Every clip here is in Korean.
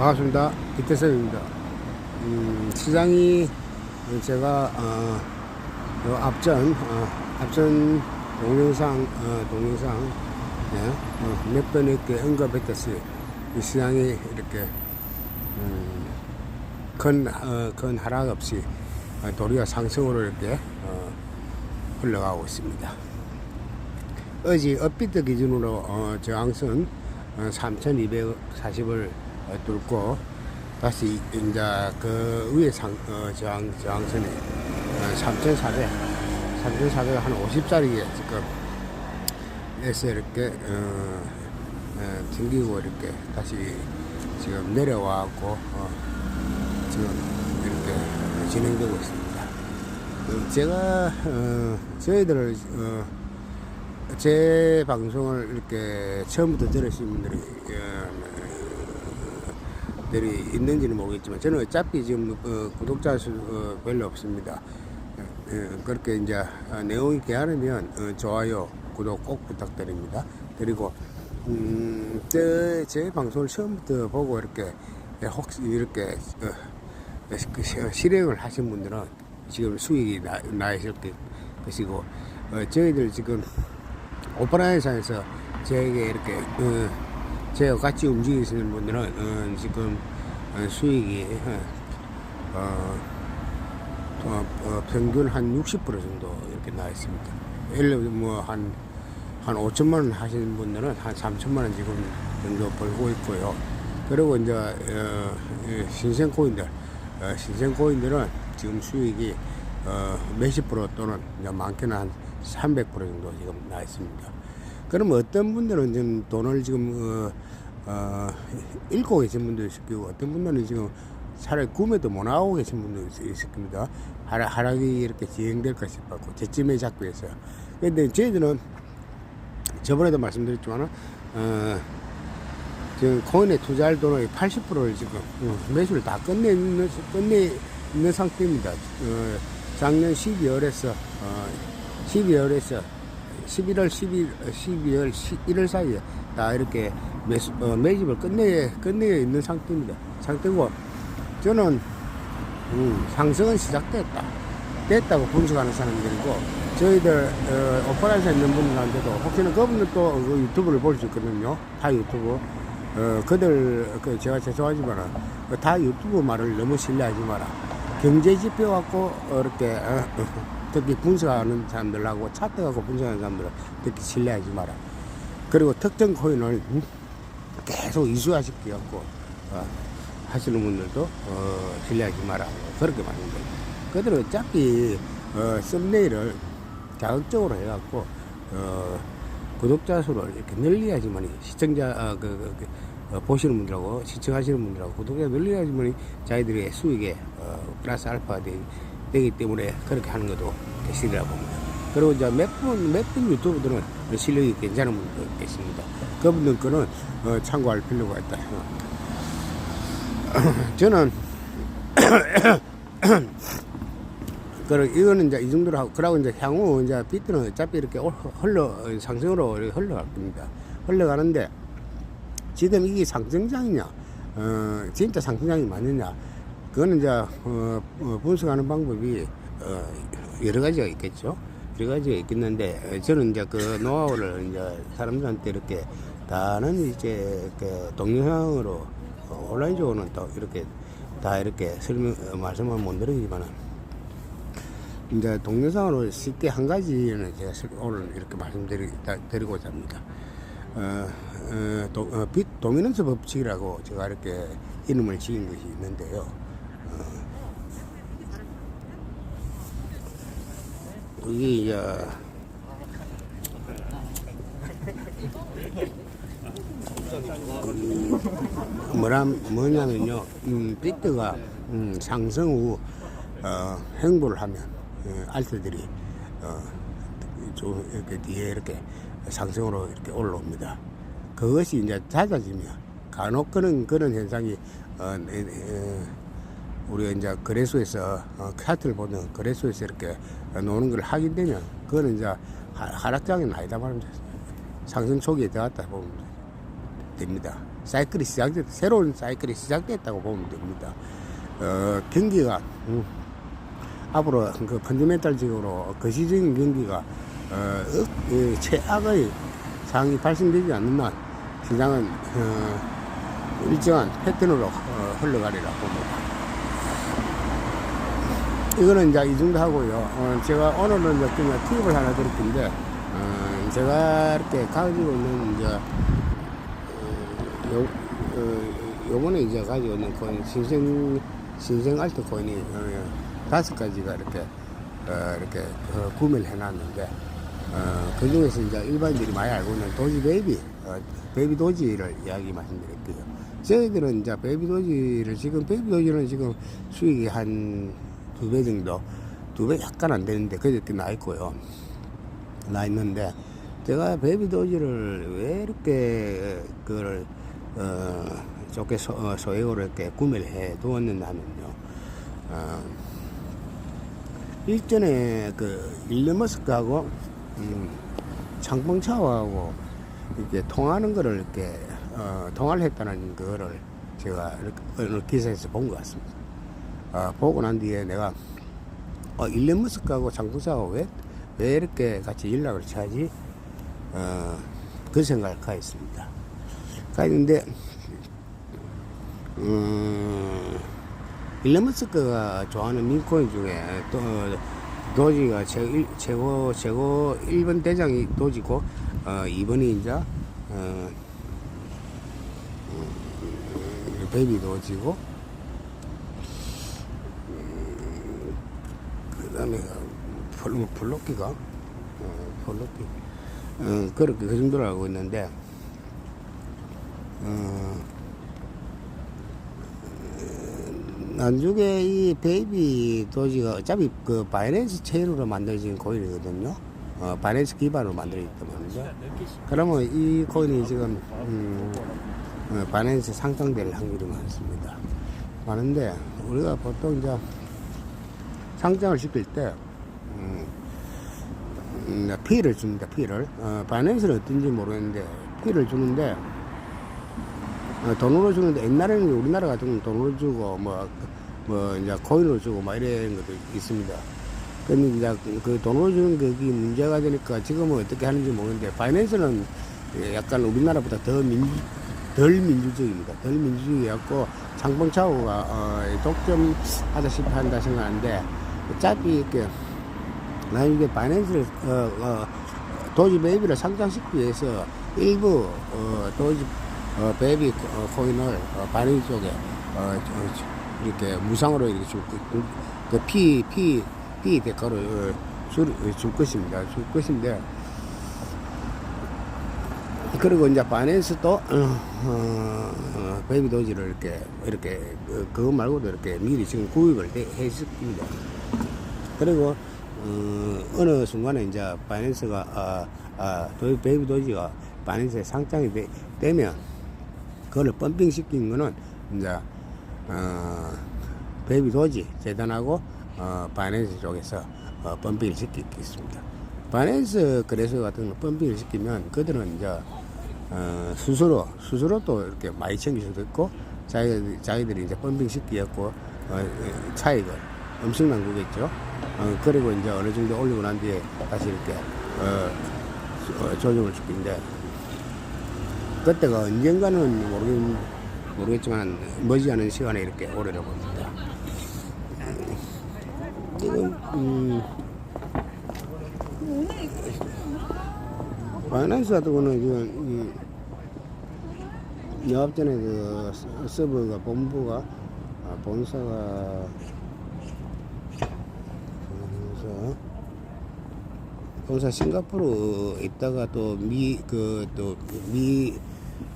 반갑습니다. 이태섭입니다. 음, 시장이 제가 어, 요 앞전 어, 앞전 동영상 어, 동영상 예, 어, 몇번 이렇게 언급했듯이 이 시장이 이렇게 음, 큰, 어, 큰 하락 없이 어, 도리어 상승으로 이렇게 어, 흘러가고 있습니다. 어제 업비트 기준으로 어, 저항선 어, 3,240을 어, 뚫고 다시 이제 그 위에 상, 어, 저항, 저항선이 어, 3,400, 3,400 한 50짜리에 지금 에서 이렇게 어, 어, 튕기고 이렇게 다시 지금 내려와갖고 어, 지금 이렇게 진행되고 있습니다. 어, 제가 어, 저희들을 어, 제 방송을 이렇게 처음부터 들으신 분들이 어, 들이 있는지는 모르겠지만 저는 어차피 지금 어, 구독자 수 어, 별로 없습니다. 어, 그렇게 이제 어, 내용이 괜찮으면 어, 좋아요, 구독 꼭 부탁드립니다. 그리고 음, 제, 제 방송을 처음부터 보고 이렇게 혹시 이렇게 어, 그 시- 실행을 하신 분들은 지금 수익이 나, 나 있을 것이고 어, 저희들 지금 오프라인상에서 저에게 이렇게 어, 제가 같이 움직이시는 분들은 어, 지금 어, 수익이 어, 어, 어, 평균 한 60% 정도 이렇게 나와 있습니다. 예를 들어 뭐한 한 5천만 원 하시는 분들은 한 3천만 원 지금 정도 벌고 있고요. 그리고 이제 어, 이 신생 코인들, 어, 신생 코인들은 지금 수익이 어, 몇십 프로 또는 많게는 한 300% 정도 지금 나 있습니다. 그럼 어떤 분들은 지금 돈을 지금 어, 어, 잃고 계신 분도 있을 거고 어떤 분들은 지금 차라리 구매도 못 하고 계신 분도 있- 있을 겁니다. 하락, 하락이 이렇게 진행될까 싶었고 저쯤에 잡고 있어요. 근데 저희들은 저번에도 말씀드렸지만은 어, 지금 코인에 투자할 돈의 80%를 지금 어, 매수를 다 끝내 있는 끝내 있는 상태입니다. 어, 작년 12월에서 어, 12월에서 11월 12, 12월 1월 사이에 다 이렇게 매수, 어, 매집을 끝내 끝내 있는 상태입니다. 상태고 저는 음, 상승은 시작됐다. 됐다고 분석하는 사람들이고 저희들 어, 오퍼라인에 있는 분들한테도 혹시나 그분들 또그 유튜브를 볼 수 있거든요. 다 유튜브. 어, 그들 그 제가 죄송하지만은 그다 유튜브 말을 너무 신뢰하지 마라. 경제 지표 갖고 어, 이렇게 어, 어, 특히 분석하는 사람들하고 차트 갖고 분석하는 사람들은 특히 신뢰하지 마라. 그리고 특정 코인을 음, 계속 이수화시켜 갖고 어, 하시는 분들도 어, 신뢰하지 마라. 그렇게 말합니다. 그들은 어차피 어, 썸네일을 자극적으로 해갖고 어, 구독자 수를 이렇게 늘려야지만 시청자 어, 그, 그, 그, 어, 보시는 분들하고 시청하시는 분들하고 구독자 늘려야지만 자기들의 수익에 어, 플러스 알파가 되, 되기 때문에 그렇게 하는 것도 계시리라 봅니다. 그리고 이제 몇 분, 몇 분 유튜브들은 실력이 괜찮은 분도 계십니다. 그분들 거는 어, 참고할 필요가 있다. 저는 그래 이거는 이제 이 정도로 하고 그러고 이제 향후 이제 비트는 어차피 이렇게 올- 흘러 상승으로 흘러갈 겁니다. 흘러가는데 지금 이게 상승장이냐, 어 진짜 상승장이 맞느냐, 그거는 이제 어, 어, 분석하는 방법이 어, 여러 가지가 있겠죠. 여러 가지가 있겠는데 어, 저는 이제 그 노하우를 이제 사람들한테 이렇게 다는 이제 그 동영상으로 어, 온라인적으로는 또 이렇게 다 이렇게 설명 어, 말씀을 못 드리지만은. 이제 동영상으로 쉽게 한 가지는 제가 설- 오늘 이렇게 말씀드리고자 합니다. 어, 어, 도, 어, 빗 도미넌스 법칙이라고 제가 이렇게 이름을 지은 것이 있는데요. 어, 그게 이제 음, 뭐라 뭐냐면요, 음, 비트가 음, 상승 후 어, 행보를 하면 어, 알트들이 어, 좀 이렇게 뒤에 이렇게 상승으로 이렇게 올라옵니다. 그것이 이제 잦아지면 간혹 그런 그런 현상이 어, 네, 네, 우리가 이제 거래소에서 어, 차트를 보면 거래소에서 이렇게 노는 걸 하게 되면 그거는 이제 하- 하락장은 아니다 말입니다. 상승 초기에 들어갔다 보면 됩니다. 사이클이 시작됐, 새로운 사이클이 시작됐다고 보면 됩니다. 어, 경기가, 음, 앞으로 그 펀드멘탈적으로 거시적인 경기가, 어, 어, 그 최악의 상황이 발생되지 않는 한 시장은, 어, 일정한 패턴으로 어, 흘러가리라 봅니다. 이거는 이제 이 정도 하고요. 어, 제가 오늘은 이제 그냥 팁을 하나 드릴 텐데, 어, 제가 이렇게 가지고 있는 이제, 어, 요, 어, 요번에 이제 가지고 있는 코인, 신생, 신생 알트 코인이 어, 다섯 가지가 이렇게, 어, 이렇게 어, 구매를 해놨는데, 어, 그 중에서 이제 일반인들이 많이 알고 있는 도지 베이비, 어, 베이비 도지를 이야기 말씀드릴게요. 저희들은 이제 베이비 도지를 지금, 베이비 도지는 지금 수익이 한 두 배 정도, 두 배 약간 안 되는데, 그저께 나 있고요. 나 있는데, 제가 베이비 도지를 왜 이렇게, 그걸, 어, 좋게 소, 어, 소액으로 이렇게 구매를 해 두었느냐 하면요. 어, 일전에 그 일론 머스크하고 음, 창봉차오하고 이렇게 통하는 거를 이렇게 어, 통화를 했다는 거를 제가 이렇게 어느 기사에서 본 것 같습니다. 어, 보고 난 뒤에 내가 어, 일론 머스크하고 창봉차하고 왜, 왜 이렇게 같이 연락을 취하지? 어, 그 생각을 가했습니다. 가했는데 음, 일론 머스크가 좋아하는 민코인 중에 또 도지가 최, 최고 최고 1번 대장이 도지고 어, 2번이 이제 어, 음, 베이비 도지고 그 다음에 플, 플로키가 어, 어, 그렇게 그 정도로 알고 있는데 어, 나중에 이 베이비 도지가 어차피 그 바이낸스 체인으로 만들어진 코인이거든요. 어, 바이낸스 기반으로 만들어졌단 말이죠. 그러면 이 코인이 지금, 음, 어, 바이낸스 상장될 확률이 많습니다. 많은데, 우리가 보통 이제 상장을 시킬 때, 음, 음, 피를 줍니다, 피를. 어, 바이낸스는 어떤지 모르겠는데, 피를 주는데, 어, 돈으로 주는데 옛날에는 우리나라 같은 경우는 돈으로 주고 뭐, 뭐 이제 코인으로 주고 막 이런 것도 있습니다. 근데 이제 그- 그 돈으로 주는 그게 문제가 되니까 지금은 어떻게 하는지 모르겠는데 파이낸스는 약간 우리나라보다 더 민, 덜 민주주의입니다. 덜 민주주의였고 장봉차오가 어, 독점하다시피 한다 생각하는데 어차피 이렇게 나 이게 바이낸스를 어, 어, 도지 베이비를 상장시키기 위해서 일부 어, 도지 어, 베이비 어, 코인을 어, 바이낸스 쪽에 어, 이렇게 무상으로 이렇게 줄, 그, 그 피, 피, 피 대가로 어, 줄, 줄 것입니다. 줄 것인데 그리고 이제 바이낸스도 어, 어, 어, 베이비 도지를 이렇게 이렇게 그, 그거 말고도 이렇게 미리 지금 구입을 해- 했습니다. 그리고 어, 어느 순간에 이제 바이낸스가 아, 아, 도, 베이비 도지가 바이낸스에 상장이 되, 되면 그거를 펌핑 시킨 거는 이제 어, 베이비 도지 재단하고 어, 바이낸스 쪽에서 어, 펌핑을 시키겠습니다. 바이낸스 거래소 같은 거 펌핑을 시키면 그들은 이제 어, 스스로 스스로 또 이렇게 많이 챙길 수도 있고 자기 자기들이 이제 펌핑 시키겠고 어, 어, 차익을 엄청난 거겠죠. 어, 그리고 이제 어느 정도 올리고 난 뒤에 다시 이렇게 어, 수- 어, 조정을 시키는데 그때가 언젠가는 모르겠, 모르겠지만 머지않은 시간에 이렇게 오래를 봅니다. 지금 음, 바이낸스 같은 거는 지금 음, 영업 전에 그 서- 서버가 본부가 아, 본사가 본사 본사 싱가포르 있다가 또 미 그 또 미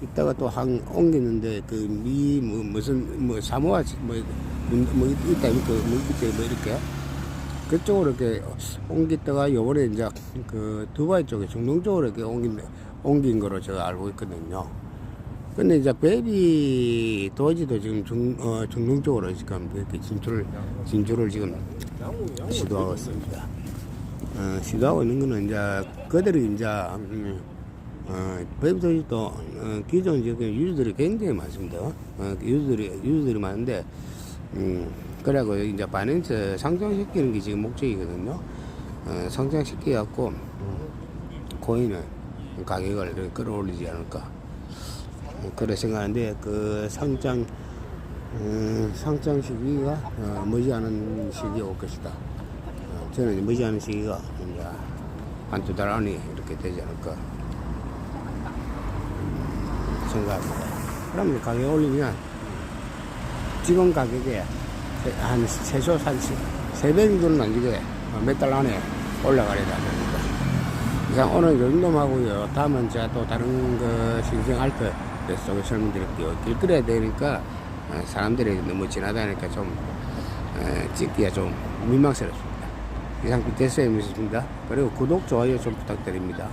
있다가 또 한 옮기는데 그 미 뭐 무슨 뭐 사모아 뭐, 뭐 있다 그뭐 이렇게 뭐 이렇게 그쪽으로 이렇게 옮겼다가 요번에 이제 그 두바이 쪽에 중동 쪽으로 이렇게 옮긴 옮긴 거로 제가 알고 있거든요. 근데 이제 베이비 도지도 지금 중, 어, 중동 쪽으로 지금 이렇게 진출을 진출을 지금 시도하고 있습니다. 어, 시도하고 있는 거는 이제 그들이 이제 음, 어, 뱀소식도 어, 기존 지금 유저들이 굉장히 많습니다. 어, 유저들이 유저들이 많은데 음, 그래고 이제 바이낸스 상장시키는 게 지금 목적이거든요. 어, 상장시켜 갖고 코인을 가격을 끌어올리지 않을까 어, 그래 생각하는데 그 상장 음, 상장 시기가 어, 머지않은 시기에 올 것이다. 어, 저는 머지않은 시기가 이제 한 두 달 안에 이렇게 되지 않을까 생각합니다. 그러면 가격 올리면 지금 가격에 한 최소 한 3배 정도는 남기되 몇달 안에 올라가려다 됩니다. 이상 오늘 요 정도만 하고요. 다음은 제가 또 다른 그 신생할 때 속에 설명드릴게요. 길 끌어야 되니까 어, 사람들이 너무 지나다니까 좀 어, 찍기가 좀 민망스럽습니다. 이상 BTS의 미스입니다. 그리고 구독, 좋아요 좀 부탁드립니다.